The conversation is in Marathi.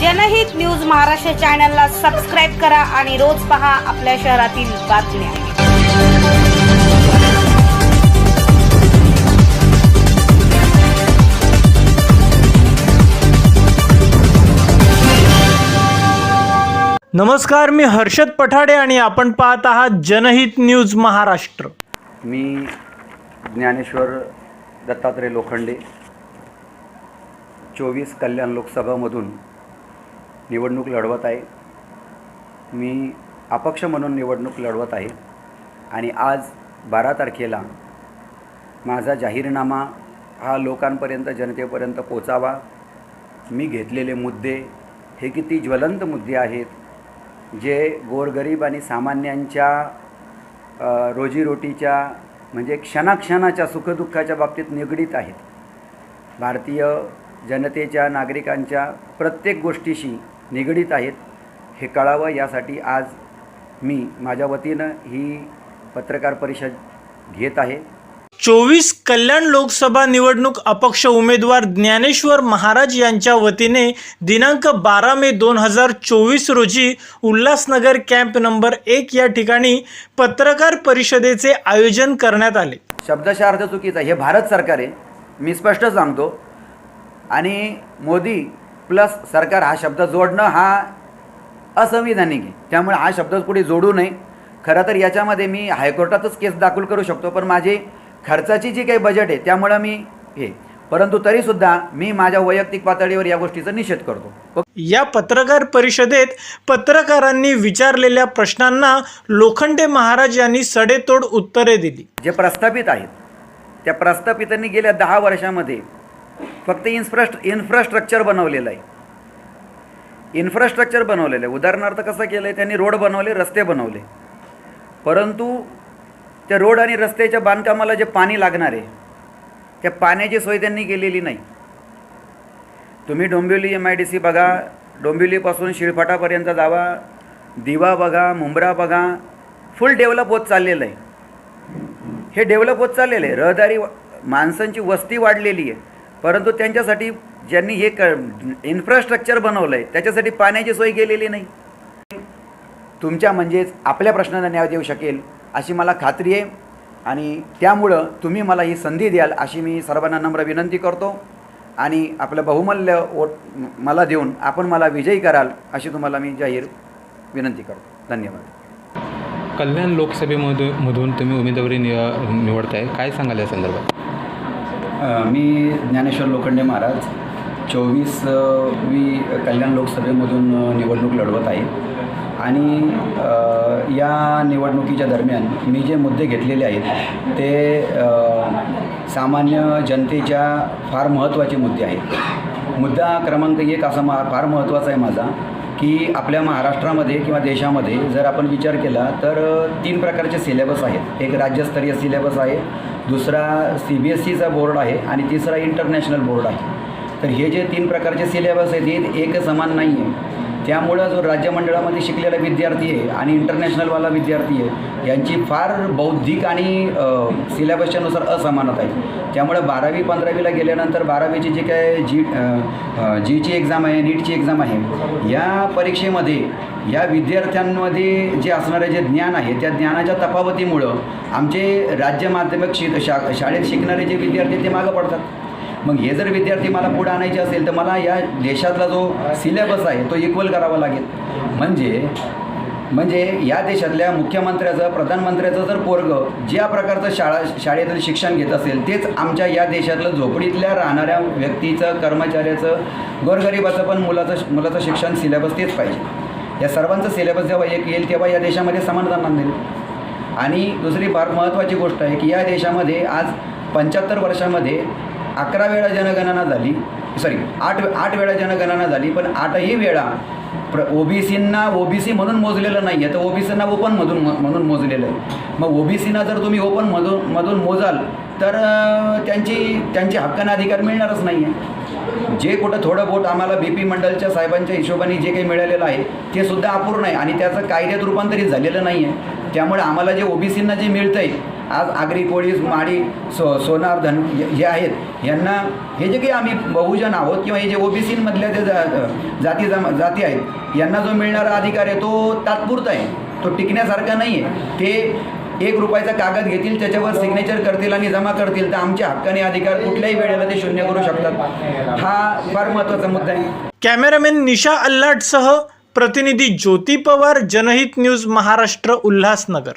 जनहित न्यूज महाराष्ट्र चॅनलला सबस्क्राईब करा आणि रोज पहा आपल्या शहरातील बातम्या. नमस्कार मी हर्षद पठाडे आणि आपण पाहत आहात जनहित न्यूज महाराष्ट्र. मी ज्ञानेश्वर दत्तात्रय लोखंडे चोवीस कल्याण लोकसभामधून निवडणूक लढवत आहे. मी अपक्ष म्हणून निवडणूक लढवत आहे. आणि आज बारा तारखेला माझा जाहीरनामा हा लोकांपर्यंत जनतेपर्यंत पोचावा. मी घेतलेले मुद्दे हे किती ज्वलंत मुद्दे आहेत जे गोरगरीब आणि सामान्यांच्या रोजीरोटीच्या म्हणजे क्षणाक्षणाच्या सुखदुःखाच्या बाबतीत निगडीत आहेत. भारतीय जनतेच्या नागरिकांच्या प्रत्येक गोष्टीशी निगडीत आहेत हे कळावं यासाठी आज मी माझ्या वतीनं ही पत्रकार परिषद घेत आहे. चोवीस कल्याण लोकसभा निवडणूक अपक्ष उमेदवार ज्ञानेश्वर महाराज यांच्या वतीने दिनांक बारा मे दोन हजार चोवीस रोजी उल्हासनगर कॅम्प नंबर एक या ठिकाणी पत्रकार परिषदेचे आयोजन करण्यात आले. शब्दशः अर्थ चुकीचा. हे भारत सरकार आहे. मी स्पष्ट सांगतो. आणि मोदी प्लस सरकार हा शब्द जोडणं हा असंविधानिक आहे. त्यामुळे हा शब्द पुढे जोडू नये. खरं तर याच्यामध्ये मी हायकोर्टातच केस दाखल करू शकतो पण माझी खर्चाची जी काही बजेट आहे त्यामुळं मी हे. परंतु तरीसुद्धा मी माझ्या वैयक्तिक पातळीवर या गोष्टीचा निषेध करतो. या पत्रकार परिषदेत पत्रकारांनी विचारलेल्या प्रश्नांना लोखंडे महाराज यांनी सडेतोड उत्तरे दिली. जे प्रस्थापित आहेत त्या प्रस्थापितांनी गेल्या दहा वर्षामध्ये फक्त इन्फ्रास्ट इन्फ्रास्ट्रक्चर बनवलेलं आहे. इन्फ्रास्ट्रक्चर बनवलेलं आहे. उदाहरणार्थ कसं केलं आहे त्यांनी रोड बनवले रस्ते बनवले. परंतु त्या रोड आणि रस्त्याच्या बांधकामाला जे पाणी लागणार आहे त्या पाण्याची सोय त्यांनी केलेली नाही. तुम्ही Dombivli M I D C बघा डोंबिवलीपासून शिळफाटापर्यंत जावा दिवा बघा मुंब्रा बघा फुल डेव्हलप होत चाललेलं आहे. हे डेव्हलप होत चाललेलं आहे. रहदारी माणसांची वस्ती वाढलेली आहे. परंतु त्यांच्यासाठी ज्यांनी हे क इन्फ्रास्ट्रक्चर बनवलं आहे त्याच्यासाठी पाण्याची सोय केलेली नाही. तुमच्या म्हणजेच आपल्या प्रश्नांना न्याय देऊ शकेल अशी मला खात्री आहे. आणि त्यामुळं तुम्ही मला ही संधी द्याल अशी मी सर्वांना नम्र विनंती करतो. आणि आपलं बहुमूल्य वोट मला देऊन आपण मला विजयी कराल अशी तुम्हाला मी जाहीर विनंती करतो. धन्यवाद. कल्याण लोकसभेमधून मधून तुम्ही उमेदवारी नि निवडताय. काय सांगाल या संदर्भात? मी ज्ञानेश्वर लोखंडे महाराज. चोवीस वी कल्याण लोकसभेमधून निवडणूक लढवत आहे. आणि या निवडणुकीच्या दरम्यान मी जे मुद्दे घेतलेले आहेत ते सामान्य जनतेच्या फार महत्त्वाचे मुद्दे आहेत. मुद्दा क्रमांक एक असा मा फार महत्त्वाचा आहे माझा. की आपल्या महाराष्ट्रामध्ये किंवा देशामध्ये जर आपण विचार केला तर तीन प्रकारचे सिलेबस आहेत. एक राज्यस्तरीय सिलेबस आहे दुसरा सी बी एस सीचा बोर्ड आहे आणि तिसरा इंटरनॅशनल बोर्ड आहे. तर हे जे तीन प्रकारचे सिलेबस आहेत हे एक समान नाही आहे त्यामुळं जो राज्यमंडळामध्ये शिकलेला विद्यार्थी आहे आणि इंटरनॅशनलवाला विद्यार्थी आहे यांची फार बौद्धिक आणि सिलेबसच्यानुसार असमानता आहे. त्यामुळे बारावी पंधरावीला गेल्यानंतर बारावीची जी काय जी जीची एक्झाम आहे नीटची एक्झाम आहे या परीक्षेमध्ये या विद्यार्थ्यांमध्ये जे असणारे जे ज्ञान आहे त्या ज्ञानाच्या तफावतीमुळं आमचे राज्य माध्यमिक शि शा शाळेत शिकणारे जे विद्यार्थी ते मागं पडतात. मग हे जर विद्यार्थी मला पुढे आणायचे असेल तर मला या देशातला जो सिलेबस आहे तो इक्वल करावा लागेल. म्हणजे म्हणजे या देशातल्या मुख्यमंत्र्याचं प्रधानमंत्र्याचं जर पोरग ज्या प्रकारचं शाळा शाळेतील शिक्षण घेत असेल तेच आमच्या या देशातलं झोपडीतल्या राहणाऱ्या व्यक्तीचं कर्मचाऱ्याचं गोरगरिबाचं पण मुलाचं मुलाचं शिक्षण सिलेबस तेच पाहिजे. या सर्वांचं सिलेबस जेव्हा एक येईल तेव्हा या देशामध्ये समानता नांदेल आणि दुसरी फार महत्त्वाची गोष्ट आहे की या देशामध्ये आज पंच्याहत्तर वर्षामध्ये अकरा वेळा जनगणना झाली सॉरी आठ आठ वेळा जनगणना झाली पण आठही वेळा प्र ओबीसींना ओबीसी म्हणून मोजलेलं नाही आहे तर ओबीसींना ओपनमधून म्हणून मोजलेलं आहे. मग ओबीसींना जर तुम्ही ओपनमधून मधून मोजाल तर त्यांची त्यांचे हक्काने अधिकार मिळणारच नाही आहे जे कुठं थोडं बोट आम्हाला बी पी मंडलच्या साहेबांच्या हिशोबाने जे काही मिळालेलं आहे ते सुद्धा अपूर्ण आहे आणि त्याचं कायद्यात रूपांतरित झालेलं नाही आहे त्यामुळे आम्हाला जे ओबीसींना जे मिळतं आहे आज आगरी कोळी माडी सो सोनार धन जे आहेत यांना हे जे काही आम्ही बहुजन आहोत किंवा हे जे ओबीसीमधल्या जे जा- जाती जमा जाती आहेत यांना जो मिळणारा अधिकार आहे तो तात्पुरता आहे. तो टिकण्यासारखा नाही आहे. ते एक रुपयाचा कागद घेतील त्याच्यावर सिग्नेचर करतील आणि जमा करतील तर आमच्या हक्काने अधिकार कुठल्याही वेळेला ते शून्य करू शकतात. हा फार महत्त्वाचा मुद्दा आहे. कॅमेरामॅन निशा अल्लाटसह प्रतिनिधी ज्योती पवार जनहित न्यूज महाराष्ट्र उल्हासनगर.